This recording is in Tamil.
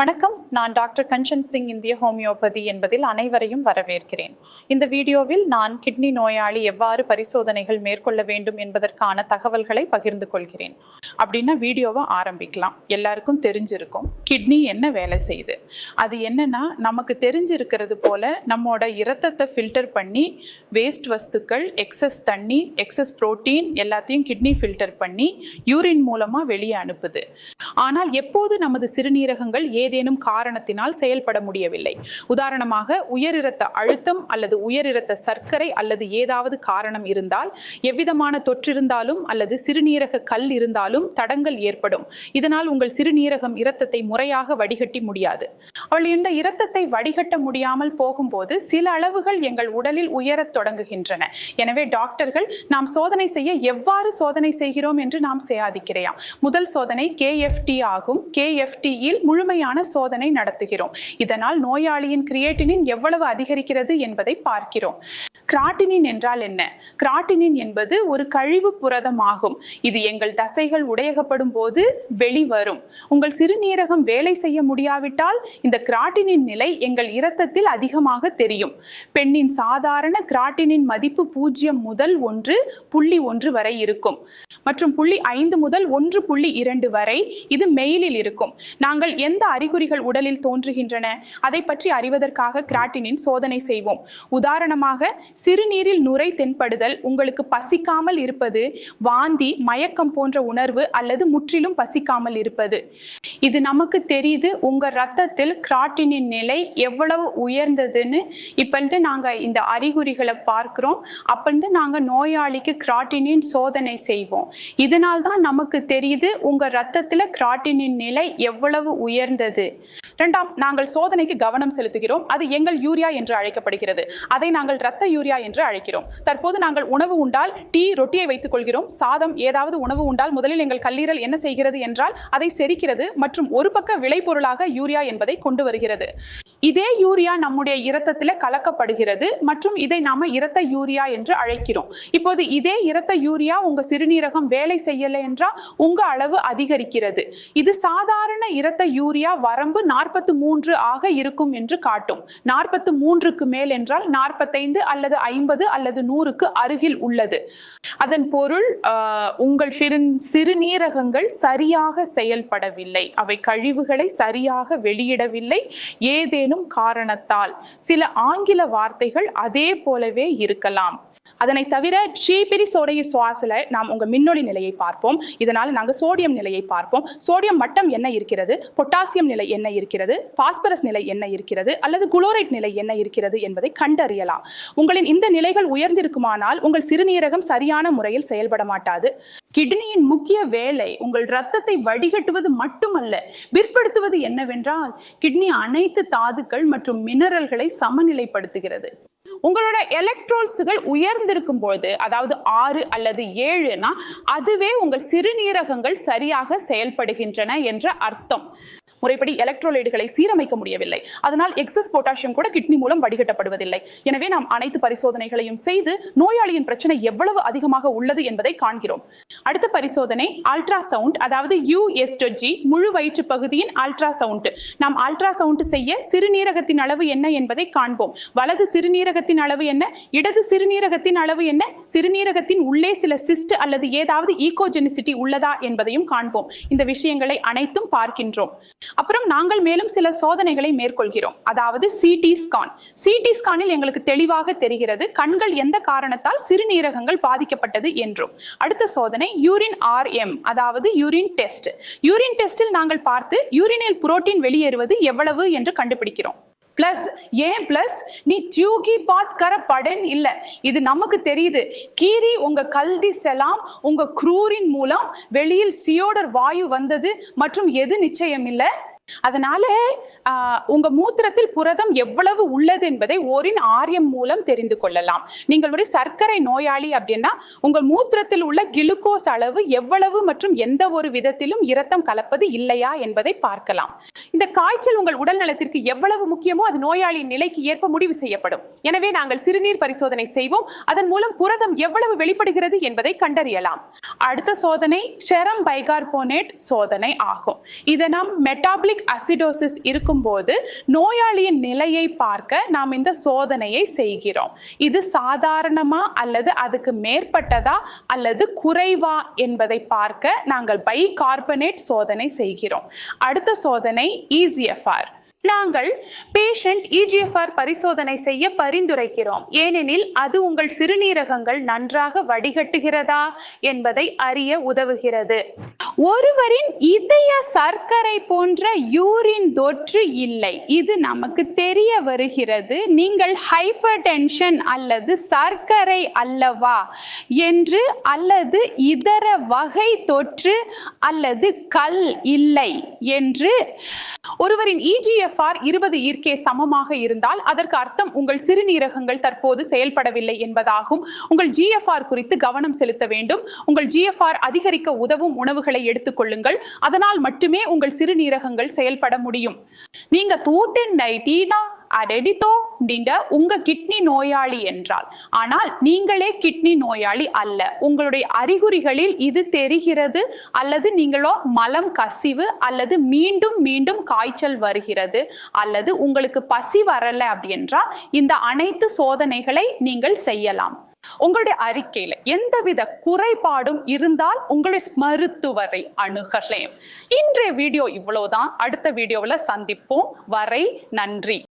வணக்கம். நான் டாக்டர் கஞ்சன் சிங் இந்திய ஹோமியோபதி என்பதில் அனைவரையும் வரவேற்கிறேன். இந்த வீடியோவில் நான் கிட்னி நோயாளி எவ்வாறு பரிசோதனைகள் மேற்கொள்ள வேண்டும் என்பதற்கான தகவல்களை பகிர்ந்து கொள்கிறேன். அப்படின்னா வீடியோவை ஆரம்பிக்கலாம். எல்லாருக்கும் தெரிஞ்சிருக்கும். கிட்னி என்ன வேலை செய்யுது? அது என்னன்னா நமக்கு தெரிஞ்சிருக்கிறது போல நம்மோட இரத்தத்தை ஃபில்டர் பண்ணி வேஸ்ட் வஸ்துக்கள் எக்ஸஸ் தண்ணி எக்ஸஸ் புரோட்டீன் எல்லாத்தையும் கிட்னி ஃபில்டர் பண்ணி யூரின் மூலமாக வெளியே அனுப்புது. ஆனால் எப்போது நமது சிறுநீரகங்கள் ஏதேனும் காரணத்தினால் செயல்பட முடியவில்லை. உதாரணமாக உயரிரத்த அழுத்தம் அல்லது உயரிரத்த சர்க்கரை அல்லது ஏதாவது காரணம் இருந்தால் எவ்விதமான தொற்றிருந்தாலும் அல்லது சிறுநீரக கல் இருந்தாலும் தடங்கள் ஏற்படும். இதனால் உங்கள் சிறுநீரகம் இரத்தத்தை முறையாக வடிகட்டி முடியாது. அவள் இந்த இரத்தத்தை வடிகட்ட முடியாமல் போகும்போது சில அளவுகள் எங்கள் உடலில் உயரத் தொடங்குகின்றன. எனவே டாக்டர்கள் நாம் சோதனை செய்ய எவ்வாறு சோதனை செய்கிறோம் என்று நாம் செய்யாதிக்கிறேன் முதல் சோதனை கேஎஃப்டி ஆகும். கேஎஃப்டியில் முழுமையான சோதனை நடத்துகிறோம். இதனால் நோயாளியின் கிரியேட்டினின் எவ்வளவு அதிகரிக்கிறது என்பதை பார்க்கிறோம். கிராட்டினின் என்றால் என்ன? கிராட்டினின் என்பது ஒரு கழிவு புரதம் ஆகும் இது எங்கள் தசைகள் உடையகப்படும் போது வெளிவரும். உங்கள் சிறுநீரகம் வேலை செய்ய முடியாவிட்டால் இந்த கிராட்டினின் நிலை எங்கள் இரத்தத்தில் அதிகமாக தெரியும். பெண்ணின் சாதாரண கிராட்டினின் மதிப்பு பூஜ்ஜியம் முதல் ஒன்று புள்ளி ஒன்று வரை இருக்கும். மற்றும் புள்ளி ஐந்து முதல் ஒன்று புள்ளி இரண்டு வரை இது மெயிலில் இருக்கும். நாங்கள் எந்த அறிகுறிகள் உடலில் தோன்றுகின்றன? அதை பற்றி அறிவதற்காக கிராட்டினின் சோதனை செய்வோம். உதாரணமாக சிறுநீரில் நுரை தென்படுதல் உங்களுக்கு பசிக்காமல் இருப்பது வாந்தி மயக்கம் போன்ற உணர்வு அல்லது முற்றிலும் பசிக்காமல் இருப்பது. இது நமக்கு தெரியுது உங்க ரத்தத்தில் கிராட்டினின் நிலை எவ்வளவு உயர்ந்ததுன்னு. இப்போ நாங்கள் இந்த அறிகுறிகளை பார்க்குறோம். அப்பந்து நாங்க நோயாளிக்கு கிராட்டினின் சோதனை செய்வோம். இதனால் தான் நமக்கு தெரியுது உங்க ரத்தத்தில் கிராட்டினின் நிலை எவ்வளவு உயர்ந்தது. ரெண்டாம் நாங்கள் சோதனைக்கு கவனம் செலுத்துகிறோம். அது எங்கள் யூரியா என்று அழைக்கப்படுகிறது. அதை நாங்கள் ரத்த யூரியா என்று அழைக்கிறோம். தற்போது நாங்கள் உணவு உண்டால் டீ ரொட்டியை வைத்துக் கொள்கிறோம் சாதம் ஏதாவது உணவு உண்டால் முதலில் எங்கள் கல்லீரல் என்ன செய்கிறது என்றால் அதை செரிக்கிறது மற்றும் ஒரு பக்க விளைபொருளாக யூரியா என்பதை கொண்டு வருகிறது. இதே யூரியா நம்முடைய இரத்தத்தில் கலக்கப்படுகிறது மற்றும் இதை நாம இரத்த யூரியா என்று அழைக்கிறோம். இப்போது இதே இரத்த யூரியா உங்க சிறுநீரகம் வேலை செய்யலை என்றால் உங்க அளவு அதிகரிக்கிறது. இது சாதாரண இரத்த யூரியா வரம்பு நாற்பத்து மூன்று ஆக இருக்கும் என்று காட்டும். நாற்பத்து மூன்றுக்கு மேல் என்றால் நாற்பத்தைந்து அல்லது ஐம்பது அல்லது நூறுக்கு அருகில் உள்ளது. அதன் பொருள் உங்கள் சிறு சிறுநீரகங்கள் சரியாக செயல்படவில்லை. அவை கழிவுகளை சரியாக வெளியிடவில்லை. ஏதேனும் காரணத்தால். சில ஆங்கில வார்த்தைகள் அதே போலவே இருக்கலாம். அதனை தவிர ஷீபிரி சோடைய சுவாசில் நாம் உங்கள் மின்னொளி நிலையை பார்ப்போம். இதனால் நாங்கள் சோடியம் நிலையை பார்ப்போம். சோடியம் மட்டம் என்ன இருக்கிறது? பொட்டாசியம் நிலை என்ன இருக்கிறது? பாஸ்பரஸ் நிலை என்ன இருக்கிறது? அல்லது குளோரைட் நிலை என்ன இருக்கிறது என்பதை கண்டறியலாம். உங்களின் இந்த நிலைகள் உயர்ந்திருக்குமானால் உங்கள் சிறுநீரகம் சரியான முறையில் செயல்பட மாட்டாது. கிட்னியின் முக்கிய வேலை உங்கள் இரத்தத்தை வடிகட்டுவது மட்டுமல்ல பிற்படுத்துவது என்னவென்றால் கிட்னி அனைத்து தாதுக்கள் மற்றும் மினரல்களை சமநிலைப்படுத்துகிறது. உங்களோட எலக்ட்ரோல்ஸுகள் உயர்ந்திருக்கும் பொழுது அதாவது ஆறு அல்லது ஏழுனா அதுவே உங்கள் சிறுநீரகங்கள் சரியாக செயல்படுகின்றன என்ற அர்த்தம். முறைப்படி எலக்ட்ரோலைடுகளை சீரமைக்க முடியவில்லை. அதனால் எக்ஸஸ் பொட்டாசியம் கூட கிட்னி மூலம் வடிகட்டப்படுவதில்லை. எனவே நாம் அனைத்து பரிசோதனைகளையும் செய்து நோயாளியின் பிரச்சனை எவ்வளவு அதிகமாக உள்ளது என்பதை காண்கிறோம். அடுத்த பரிசோதனை அல்ட்ரா சவுண்ட் அதாவது யூஎஸ்டஜி முழு வயிற்று பகுதியின் அல்ட்ரா சவுண்ட் நாம் அல்ட்ரா சவுண்ட் செய்ய சிறுநீரகத்தின் அளவு என்ன என்பதை காண்போம். வலது சிறுநீரகத்தின் அளவு என்ன? இடது சிறுநீரகத்தின் அளவு என்ன? சிறுநீரகத்தின் உள்ளே சில சிஸ்ட் அல்லது ஏதாவது ஈகோஜெனிசிட்டி உள்ளதா என்பதையும் காண்போம். இந்த விஷயங்களை அனைத்தும் பார்க்கின்றோம். அப்புறம் நாங்கள் மேலும் சில சோதனைகளை மேற்கொள்கிறோம். அதாவது சிடி ஸ்கான் சிடி ஸ்கானில் எங்களுக்கு தெளிவாக தெரிகிறது கண்கள் எந்த காரணத்தால் சிறுநீரகங்கள் பாதிக்கப்பட்டது என்றும். அடுத்த சோதனை யூரின் ஆர்எம் அதாவது யூரின் டெஸ்ட். யூரின் டெஸ்டில் நாங்கள் பார்த்து யூரினில் புரோட்டீன் வெளியேறுவது எவ்வளவு என்று கண்டுபிடிக்கிறோம். பிளஸ் ஏன் பிளஸ் நீ டியூகி பாத் கர படன் இல்ல. இது நமக்கு தெரியுது. கீரி உங்க கல்தி செலாம் உங்க குரூரின் மூலம் வெளியில் சியோடர் வாயு வந்தது மற்றும் எது நிச்சயம் இல்லை அதனால உங்க மூத்திரத்தில் புரதம் எவ்வளவு உள்ளது என்பதை ஓரின் ஆரியம் மூலம் தெரிந்து கொள்ளலாம். நீங்கள் ஒரு சர்க்கரை நோயாளி அப்படின்னா உங்கள் மூத்திரத்தில் உள்ள கிளுக்கோஸ் அளவு எவ்வளவு மற்றும் எந்த ஒரு விதத்திலும் இரத்தம் கலப்பது இல்லையா என்பதை பார்க்கலாம். இந்த காய்ச்சல் உங்கள் உடல் நலத்திற்கு எவ்வளவு முக்கியமோ அது நோயாளியின் நிலைக்கு ஏற்ப முடிவு செய்யப்படும். எனவே நாங்கள் சிறுநீர் பரிசோதனை செய்வோம். அதன் மூலம் புரதம் எவ்வளவு வெளிப்படுகிறது என்பதை கண்டறியலாம். அடுத்த சோதனை ஷெரம் பைகார்போனேட் சோதனை ஆகும். இதை நாம் மெட்டாபிளிக் நியூக்ளிக் அசிடோசிஸ் இருக்கும்போது நோயாளியின் நிலையை பார்க்க நாம் இந்த சோதனையை செய்கிறோம். இது சாதாரணமா அல்லது அதுக்கு மேற்பட்டதா அல்லது குறைவா என்பதை பார்க்க நாங்கள் பை கார்பனேட் சோதனை செய்கிறோம். அடுத்த சோதனை E இசிஎஃப்ஆர் நாங்கள் பேஷண்ட் இஜிஎஃப்ஆர் பரிசோதனை செய்ய பரிந்துரைக்கிறோம். ஏனெனில் அது உங்கள் சிறுநீரகங்கள் நன்றாக வடிகட்டுகிறதா என்பதை அறிய உதவுகிறது. ஒருவரின் இதய சர்க்கரை போன்ற யூரின் தொற்று இல்லை. இது நமக்கு தெரிய வருகிறது. நீங்கள் ஹைப்பர் டென்ஷன் அல்லது சர்க்கரை அல்லவா என்று அல்லது இதர வகை தொற்று அல்லது கல் இல்லை என்று ஒருவரின் இஜிஎஃப்ஆர் இருபது ஈர்க்கே சமமாக இருந்தால் அதற்கு அர்த்தம் உங்கள் சிறுநீரகங்கள் தற்போது செயல்படவில்லை என்பதாகும். உங்கள் ஜிஎஃப்ஆர் குறித்து கவனம் செலுத்த வேண்டும். உங்கள் ஜிஎஃப்ஆர் அதிகரிக்க உதவும் உணவுகளை எடுத்துக்கொள்ளுங்கள். அதனால் மட்டுமே உங்கள் சிறுநீரகங்கள் செயல்பட முடியும். நீங்க தூட்டின் நைட்டீனா அரெடித்தோ அப்படின்ற உங்க கிட்னி நோயாளி என்றால். ஆனால் நீங்களே கிட்னி நோயாளி அல்ல. உங்களுடைய அறிகுறிகளில் இது தெரிகிறது அல்லது நீங்களோ மலம் கசிவு அல்லது மீண்டும் மீண்டும் காய்ச்சல் வருகிறது அல்லது உங்களுக்கு பசி வரல அப்படி என்றால் இந்த அனைத்து சோதனைகளை நீங்கள் செய்யலாம். உங்களுடைய அறிக்கையில எந்தவித குறைபாடும் இருந்தால் உங்களுடைய மருத்துவரை அணுகலாம். இன்றைய வீடியோ இவ்வளவுதான். அடுத்த வீடியோவில் சந்திப்போம். வரை நன்றி.